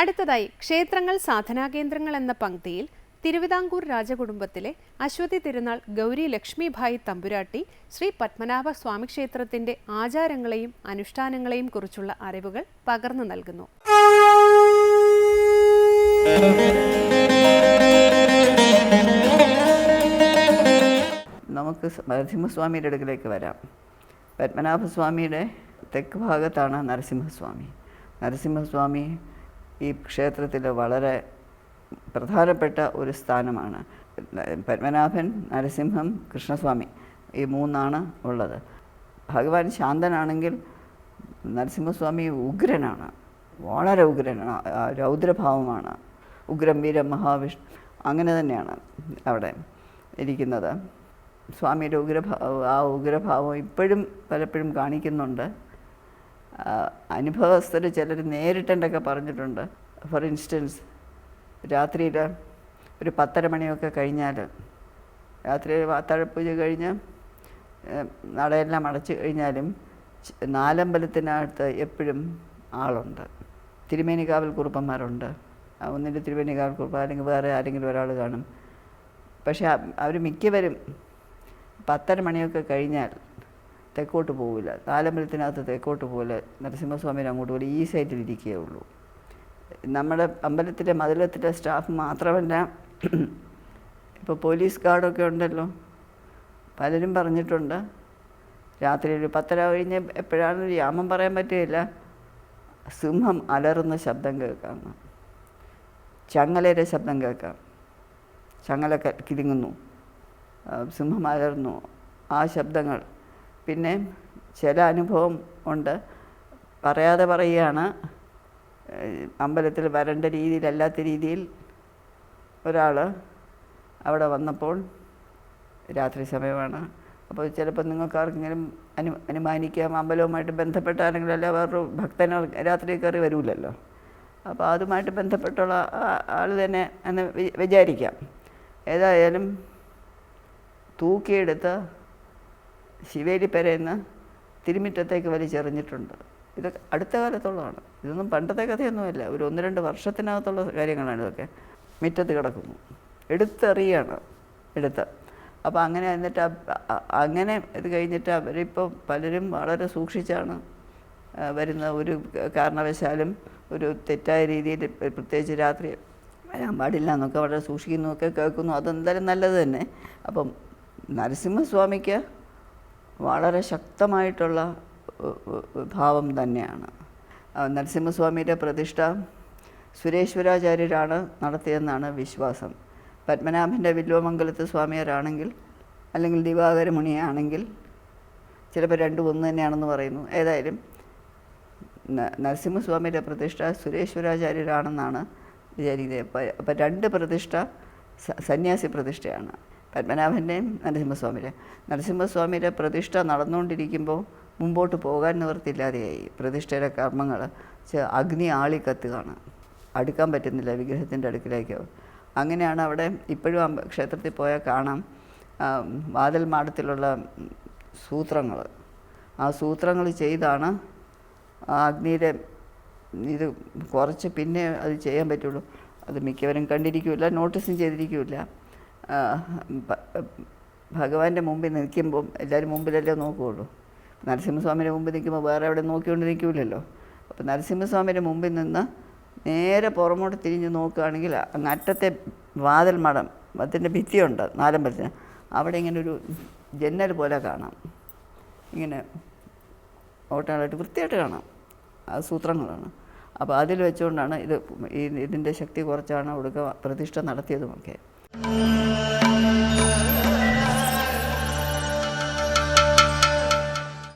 അടുത്തതായി ക്ഷേത്രങ്ങൾ സാധനാ കേന്ദ്രങ്ങൾ എന്ന പങ്ക്തിയിൽ തിരുവിതാംകൂർ രാജകുടുംബത്തിലെ അശ്വതി തിരുനാൾ ഗൗരി ലക്ഷ്മിഭായി തമ്പുരാട്ടി ശ്രീ പത്മനാഭ സ്വാമി ക്ഷേത്രത്തിന്റെ ആചാരങ്ങളെയും അനുഷ്ഠാനങ്ങളെയും കുറിച്ചുള്ള അറിവുകൾ പകർന്നു നൽകുന്നു. നമുക്ക് നരസിംഹസ്വാമിയുടെ അടുക്കിലേക്ക് വരാം. പത്മനാഭസ്വാമിയുടെ തെക്ക് ഭാഗത്താണ് നരസിംഹസ്വാമി. നരസിംഹസ്വാമി ഈ ക്ഷേത്രത്തിൽ വളരെ പ്രധാനപ്പെട്ട ഒരു സ്ഥാനമാണ്. പത്മനാഭൻ നരസിംഹം കൃഷ്ണസ്വാമി ഈ മൂന്നാണ് ഉള്ളത്. ഭഗവാൻ ശാന്തനാണെങ്കിൽ നരസിംഹസ്വാമി ഉഗ്രനാണ്. വളരെ ഉഗ്രനാണ്. രൗദ്രഭാവമാണ്. ഉഗ്രം വീരം മഹാവിഷ്ണു അങ്ങനെ തന്നെയാണ് അവിടെ ഇരിക്കുന്നത്. സ്വാമിയുടെ ഉഗ്രഭാവം ആ ഉഗ്രഭാവം ഇപ്പോഴും പലപ്പോഴും കാണിക്കുന്നുണ്ട്. അനുഭവസ്ഥർ ചിലർ നേരിട്ടുണ്ടൊക്കെ പറഞ്ഞിട്ടുണ്ട്. ഫോർ ഇൻസ്റ്റൻസ് രാത്രിയിൽ ഒരു പത്തര മണിയൊക്കെ കഴിഞ്ഞാൽ രാത്രി വാത്താഴപ്പൂജ കഴിഞ്ഞ് നടയെല്ലാം അടച്ചു കഴിഞ്ഞാലും നാലമ്പലത്തിനകത്ത് എപ്പോഴും ആളുണ്ട്. തിരുമേനികാവൽ കുറുപ്പന്മാരുണ്ട്. ഒന്നിന്റെ തിരുമേനികാവൽ കുറുപ്പ് അല്ലെങ്കിൽ വേറെ ആരെങ്കിലും ഒരാൾ കാണും. പക്ഷേ അവർ മിക്കവരും പത്തര മണിയൊക്കെ കഴിഞ്ഞാൽ തെക്കോട്ട് പോവില്ല. താലമ്പലത്തിനകത്ത് തെക്കോട്ട് പോകില്ല നരസിംഹസ്വാമി അങ്ങോട്ട് പോലെ ഈ സൈഡിൽ ഇരിക്കുകയേ ഉള്ളൂ. നമ്മുടെ അമ്പലത്തിലെ മതിലത്തിലെ സ്റ്റാഫ് മാത്രമല്ല ഇപ്പോൾ പോലീസ് ഗാർഡൊക്കെ ഉണ്ടല്ലോ. പലരും പറഞ്ഞിട്ടുണ്ട്. രാത്രി ഒരു പത്തര കഴിഞ്ഞ് എപ്പോഴാണ് യാമം പറയാൻ പറ്റുകയില്ല. സിംഹം അലറുന്ന ശബ്ദം കേൾക്കാം. ചങ്ങലയുടെ ശബ്ദം കേൾക്കാം. ചങ്ങല കിലുങ്ങുന്നു സിംഹം അലർന്നു ആ ശബ്ദങ്ങൾ പിന്നെ ചില അനുഭവം ഉണ്ട്. പറയാതെ പറയുകയാണ് അമ്പലത്തിൽ വരേണ്ട രീതിയിലല്ലാത്ത രീതിയിൽ ഒരാൾ അവിടെ വന്നപ്പോൾ രാത്രി സമയമാണ്. അപ്പോൾ ചിലപ്പോൾ നിങ്ങൾക്ക് ആർക്കെങ്കിലും അനു അനുമാനിക്കാം അമ്പലവുമായിട്ട് ബന്ധപ്പെട്ട ആരെങ്കിലും അല്ല വേറൊരു ഭക്തൻ രാത്രി കയറി വരില്ലല്ലോ അപ്പോൾ അതുമായിട്ട് ബന്ധപ്പെട്ടുള്ള ആൾ തന്നെ എന്ന് വിചാരിക്കാം. ഏതായാലും തൂക്കിയെടുത്ത് ശിവേലിപ്പെരയിൽ പെരയെന്ന് തിരുമിറ്റത്തേക്ക് വലിച്ചെറിഞ്ഞിട്ടുണ്ട് ഇത് അടുത്ത കാലത്തുള്ളതാണ്. ഇതൊന്നും പണ്ടത്തെ കഥയൊന്നുമല്ല. ഒരു ഒന്ന് രണ്ട് വർഷത്തിനകത്തുള്ള കാര്യങ്ങളാണ് ഇതൊക്കെ. മിറ്റത്ത് കിടക്കുന്നു. എടുത്തെറിയാണ് എടുത്ത്. അപ്പോൾ അങ്ങനെ എന്നിട്ട് അങ്ങനെ ഇത് കഴിഞ്ഞിട്ട് അവരിപ്പോൾ പലരും വളരെ സൂക്ഷിച്ചാണ് വരുന്ന ഒരു കാരണവശാലും ഒരു തെറ്റായ രീതിയിൽ പ്രത്യേകിച്ച് രാത്രി വരാൻ പാടില്ല എന്നൊക്കെ വളരെ സൂക്ഷിക്കുന്നു ഒക്കെ കേൾക്കുന്നു. അതെന്തായാലും നല്ലത് തന്നെ. അപ്പം നരസിംഹസ്വാമിക്ക് വളരെ ശക്തമായിട്ടുള്ള ഭാവം തന്നെയാണ്. നരസിംഹസ്വാമിയുടെ പ്രതിഷ്ഠ സുരേശ്വരാചാര്യരാണ് നടത്തിയതെന്നാണ് വിശ്വാസം. പത്മനാഭന്റെ വില്വമംഗലത്ത് സ്വാമിയാരാണെങ്കിൽ അല്ലെങ്കിൽ ദിവാകര മുനിയാണെങ്കിൽ ചിലപ്പോൾ രണ്ടും ഒന്ന് തന്നെയാണെന്ന് പറയുന്നു. ഏതായാലും നരസിംഹസ്വാമിയുടെ പ്രതിഷ്ഠ സുരേശ്വരാചാര്യരാണെന്നാണ് വിചാരിക്കുന്നത്. അപ്പോൾ രണ്ട് പ്രതിഷ്ഠ സന്യാസി പ്രതിഷ്ഠയാണ്. പത്മനാഭന്റെയും നരസിംഹസ്വാമിയുടെ നരസിംഹസ്വാമിയുടെ പ്രതിഷ്ഠ നടന്നുകൊണ്ടിരിക്കുമ്പോൾ മുമ്പോട്ട് പോകാൻ നിവൃത്തിയില്ലാതെയായി. പ്രതിഷ്ഠയുടെ കർമ്മങ്ങൾ അഗ്നി ആളി കത്തുകയാണ് അടുക്കാൻ പറ്റുന്നില്ല വിഗ്രഹത്തിന്റെ അടുക്കിലേക്ക്. അങ്ങനെയാണ് അവിടെ ഇപ്പോഴും ക്ഷേത്രത്തിൽ പോയാൽ കാണാം വാതിൽ മാടത്തിലുള്ള സൂത്രങ്ങൾ ആ സൂത്രങ്ങൾ ചെയ്താണ് ആ അഗ്നിയുടെ ഇത് കുറച്ച് പിന്നെ അത് ചെയ്യാൻ പറ്റുള്ളൂ. അത് മിക്കവരും കണ്ടിരിക്കില്ല നോട്ടീസും ചെയ്തിരിക്കില്ല. ഭഗവാന്റെ മുമ്പിൽ നിൽക്കുമ്പം എല്ലാവരും മുമ്പിലല്ലേ നോക്കുകയുള്ളൂ നരസിംഹസ്വാമിയുടെ മുമ്പിൽ നിൽക്കുമ്പോൾ വേറെ എവിടെ നോക്കിക്കൊണ്ട് നിൽക്കില്ലല്ലോ അപ്പോൾ നരസിംഹസ്വാമിയുടെ മുമ്പിൽ നിന്ന് നേരെ പുറമോട്ട് തിരിഞ്ഞ് നോക്കുകയാണെങ്കിൽ അങ്ങ് അറ്റത്തെ വാതിൽ മടം അതിന്റെ ഭിത്തിയുണ്ട് നാലമ്പലത്തിന്. അവിടെ ഇങ്ങനെ ഒരു ജന്നൽ പോലെ കാണാം. ഇങ്ങനെ ഓട്ടങ്ങളായിട്ട് വൃത്തിയായിട്ട് കാണാം. ആ സൂത്രങ്ങളാണ്. അപ്പോൾ അതിൽ വെച്ചുകൊണ്ടാണ് ഇത് ഇതിന്റെ ശക്തി കുറച്ചാണ് ഒടുക്ക പ്രതിഷ്ഠ നടത്തിയതുമൊക്കെ.